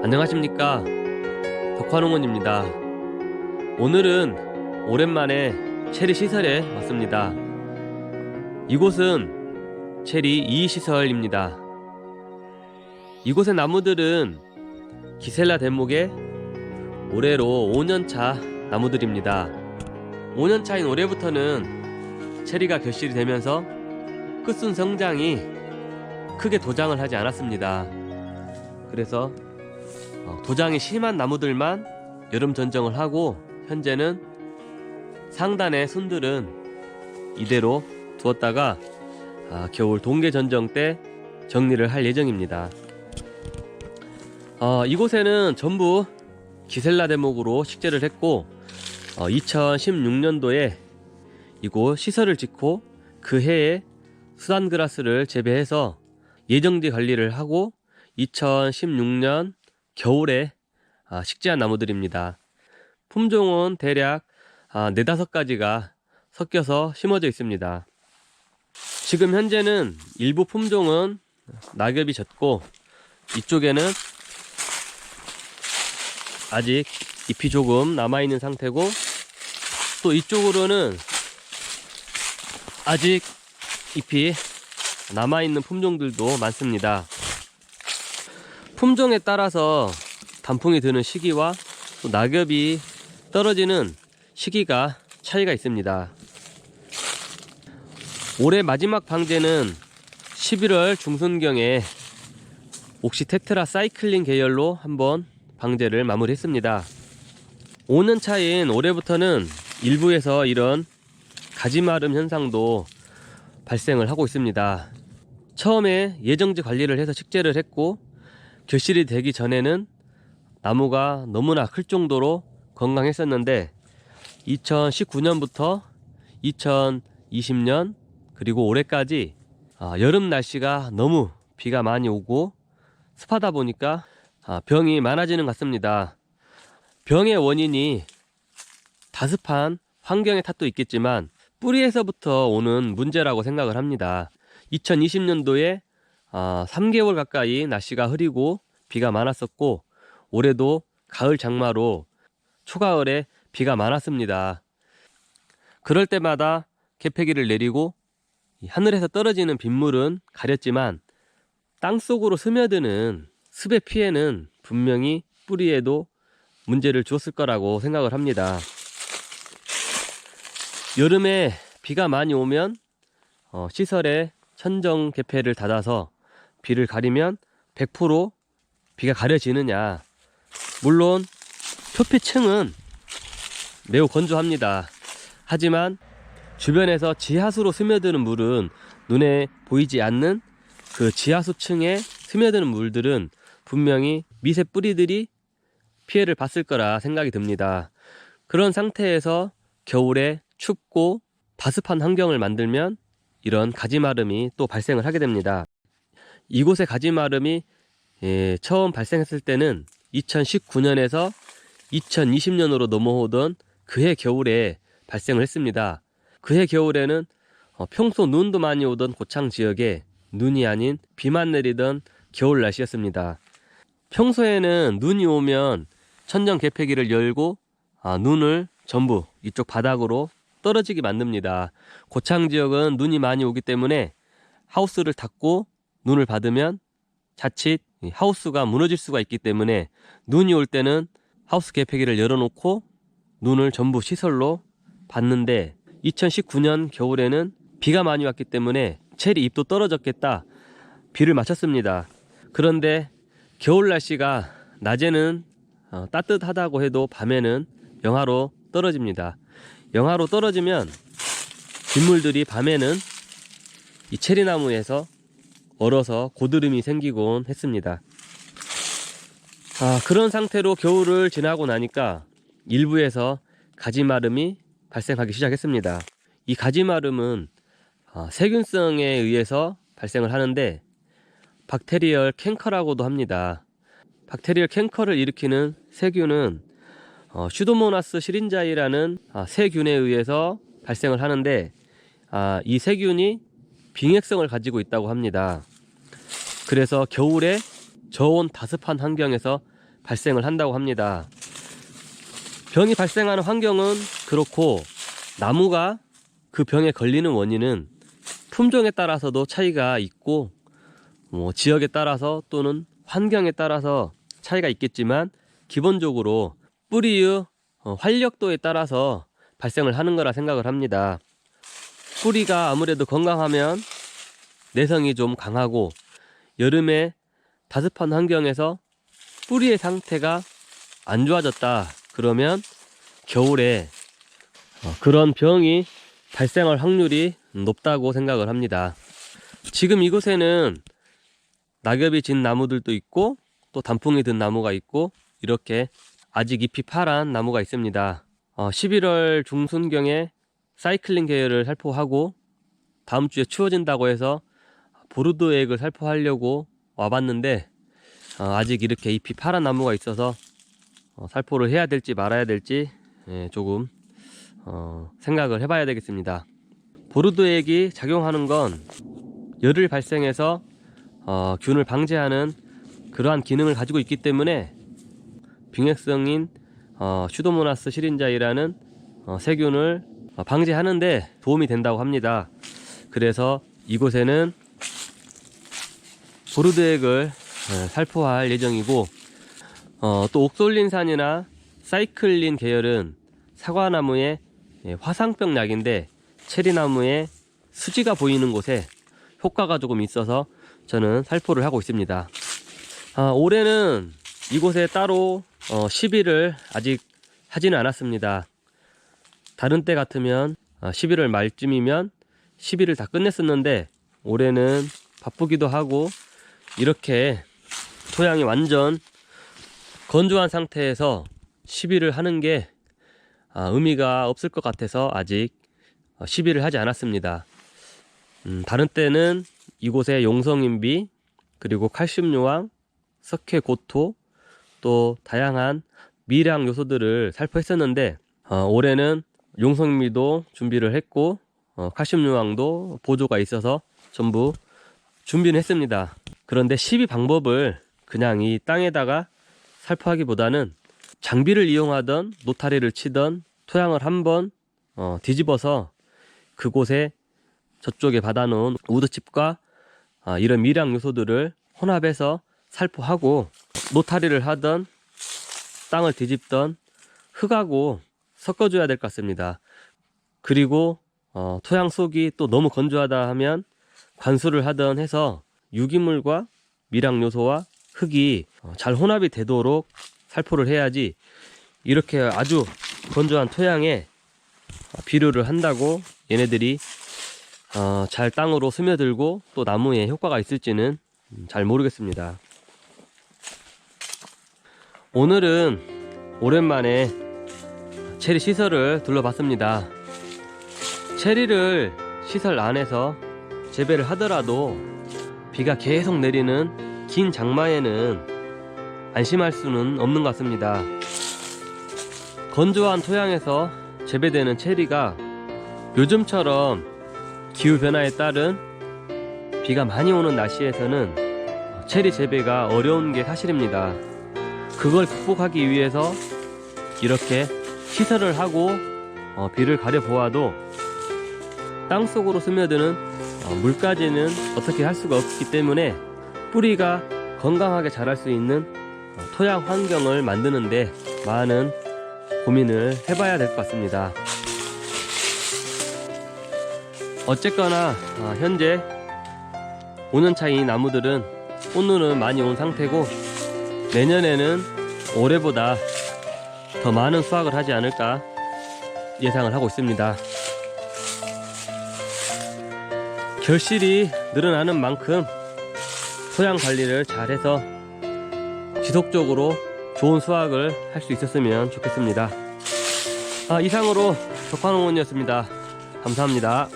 안녕하십니까? 덕화농원입니다. 오늘은 오랜만에 체리 시설에 왔습니다. 이곳은 체리 2시설입니다. 이곳의 나무들은 기셀라 대목의 올해로 5년차 나무들입니다. 5년차인 올해부터는 체리가 결실이 되면서 끝순 성장이 크게 도장을 하지 않았습니다. 그래서 어, 도장이 심한 나무들만 여름 전정을 하고 현재는 상단의 순들은 이대로 두었다가 아, 겨울 동계 전정 때 정리를 할 예정입니다. 어, 이곳에는 전부 기셀라 대목으로 식재를 했고 2016년도에 이곳 시설을 짓고 그 해에 수단그라스를 재배해서 예정지 관리를 하고 2016년 겨울에 아, 식재한 나무들입니다. 품종은 대략 아, 네다섯 가지가 섞여서 심어져 있습니다. 지금 현재는 일부 품종은 낙엽이 졌고 이쪽에는 아직 잎이 조금 남아있는 상태고 또 이쪽으로는 아직 잎이 남아있는 품종들도 많습니다. 품종에 따라서 단풍이 드는 시기와 또 낙엽이 떨어지는 시기가 차이가 있습니다. 올해 마지막 방제는 11월 중순경에 옥시 테트라 사이클링 계열로 한번 방제를 마무리했습니다. 5년 차인 올해부터는 일부에서 이런 가지마름 현상도 발생을 하고 있습니다. 처음에 예정지 관리를 해서 식재를 했고 결실이 되기 전에는 나무가 너무나 클 정도로 건강했었는데 2019년부터 2020년 그리고 올해까지 아, 여름 날씨가 너무 비가 많이 오고 습하다 보니까 아, 병이 많아지는 것 같습니다. 병의 원인이 다습한 환경의 탓도 있겠지만 뿌리에서부터 오는 문제라고 생각을 합니다. 2020년도에 아, 3개월 가까이 날씨가 흐리고 비가 많았었고 올해도 가을 장마로 초가을에 비가 많았습니다. 그럴 때마다 개폐기를 내리고 이 하늘에서 떨어지는 빗물은 가렸지만 땅 속으로 스며드는 습의 피해는 분명히 뿌리에도 문제를 주었을 거라고 생각을 합니다. 여름에 비가 많이 오면 어, 시설에 천정 개폐를 닫아서 비를 가리면 100% 비가 가려지느냐 물론 표피층은 매우 건조합니다. 하지만 주변에서 지하수로 스며드는 물은 눈에 보이지 않는 그 지하수층에 스며드는 물들은 분명히 미세 뿌리들이 피해를 봤을 거라 생각이 듭니다. 그런 상태에서 겨울에 춥고 바습한 환경을 만들면 이런 가지마름이 또 발생을 하게 됩니다. 이곳의 가지마름이 예, 처음 발생했을 때는 2019년에서 2020년으로 넘어오던 그해 겨울에 발생을 했습니다. 그해 겨울에는 어, 평소 눈도 많이 오던 고창 지역에 눈이 아닌 비만 내리던 겨울 날씨였습니다. 평소에는 눈이 오면 천정 개폐기를 열고 아, 눈을 전부 이쪽 바닥으로 떨어지게 만듭니다. 고창 지역은 눈이 많이 오기 때문에 하우스를 닫고 눈을 받으면 자칫 이 하우스가 무너질 수가 있기 때문에 눈이 올 때는 하우스 개폐기를 열어놓고 눈을 전부 시설로 받는데 2019년 겨울에는 비가 많이 왔기 때문에 체리 잎도 떨어졌겠다 비를 맞췄습니다. 그런데 겨울 날씨가 낮에는 어, 따뜻하다고 해도 밤에는 영하로 떨어집니다. 영하로 떨어지면 빗물들이 밤에는 이 체리나무에서 얼어서 고드름이 생기곤 했습니다. 아, 그런 상태로 겨울을 지나고 나니까 일부에서 가지마름이 발생하기 시작했습니다. 이 가지마름은 아, 세균성에 의해서 발생을 하는데 박테리얼 캔커라고도 합니다. 박테리얼 캔커를 일으키는 세균은 어, 슈도모나스 시린자이라는 아, 세균에 의해서 발생을 하는데 아, 이 세균이 빙액성을 가지고 있다고 합니다. 그래서 겨울에 저온 다습한 환경에서 발생을 한다고 합니다. 병이 발생하는 환경은 그렇고 나무가 그 병에 걸리는 원인은 품종에 따라서도 차이가 있고 뭐 지역에 따라서 또는 환경에 따라서 차이가 있겠지만 기본적으로 뿌리의 어, 활력도에 따라서 발생을 하는 거라 생각을 합니다. 뿌리가 아무래도 건강하면 내성이 좀 강하고 여름에 다습한 환경에서 뿌리의 상태가 안 좋아졌다 그러면 겨울에 어, 그런 병이 발생할 확률이 높다고 생각을 합니다. 지금 이곳에는 낙엽이 진 나무들도 있고 또 단풍이 든 나무가 있고 이렇게 아직 잎이 파란 나무가 있습니다. 어, 11월 중순경에 사이클링 계열을 살포하고 다음 주에 추워진다고 해서 보르도 액을 살포하려고 와봤는데 어, 아직 이렇게 잎이 파란 나무가 있어서 어, 살포를 해야 될지 말아야 될지 예, 조금 어, 생각을 해봐야 되겠습니다. 보르도액이 작용하는 건 열을 발생해서 어, 균을 방지하는 그러한 기능을 가지고 있기 때문에 빙액성인 어, 슈도모나스 시린자이라는 어, 세균을 어, 방지하는데 도움이 된다고 합니다. 그래서 이곳에는 보르드액을 어, 살포할 예정이고 어, 또 옥솔린산이나 사이클린 계열은 사과나무의 예, 화상병 약인데 체리나무의 수지가 보이는 곳에 효과가 조금 있어서 저는 살포를 하고 있습니다. 아, 올해는 이곳에 따로 어, 시비를 아직 하지는 않았습니다. 다른 때 같으면 어, 11월 말쯤이면 시비를 다 끝냈었는데 올해는 바쁘기도 하고 이렇게 토양이 완전 건조한 상태에서 시비를 하는 게 아, 의미가 없을 것 같아서 아직 어, 시비를 하지 않았습니다. 음, 다른 때는 이곳에 용성인비 그리고 칼슘 요황, 석회 고토 또 다양한 미량 요소들을 살포했었는데 어, 올해는 용성미도 준비를 했고 어, 칼슘 요황도 보조가 있어서 전부 준비는 했습니다. 그런데 시비 방법을 그냥 이 땅에다가 살포하기보다는 장비를 이용하던 노타리를 치던 토양을 한번 어, 뒤집어서 그곳에 저쪽에 받아놓은 우드칩과 아, 이런 미량 요소들을 혼합해서 살포하고 노타리를 하던 땅을 뒤집던 흙하고 섞어줘야 될 것 같습니다. 그리고 어, 토양 속이 또 너무 건조하다 하면 관수를 하던 해서 유기물과 미량 요소와 흙이 어, 잘 혼합이 되도록 살포를 해야지 이렇게 아주 건조한 토양에 어, 비료를 한다고 얘네들이 어, 잘 땅으로 스며들고 또 나무에 효과가 있을지는 음, 잘 모르겠습니다. 오늘은 오랜만에 체리 시설을 둘러봤습니다. 체리를 시설 안에서 재배를 하더라도 비가 계속 내리는 긴 장마에는 안심할 수는 없는 것 같습니다. 건조한 토양에서 재배되는 체리가 요즘처럼 기후 변화에 따른 비가 많이 오는 날씨에서는 체리 재배가 어려운 게 사실입니다. 그걸 극복하기 위해서 이렇게 시설을 하고 어, 비를 가려 보아도 땅 속으로 스며드는 어, 물까지는 어떻게 할 수가 없기 때문에 뿌리가 건강하게 자랄 수 있는 어, 토양 환경을 만드는데 많은 고민을 해봐야 될 것 같습니다. 어쨌거나 어, 현재 5년 차이 나무들은 꽃눈은 많이 온 상태고 내년에는 올해보다 더 많은 수확을 하지 않을까 예상을 하고 있습니다. 결실이 늘어나는 만큼 토양 관리를 잘해서 지속적으로 좋은 수확을 할 수 있었으면 좋겠습니다. 아, 이상으로 적환홍원이었습니다. 감사합니다.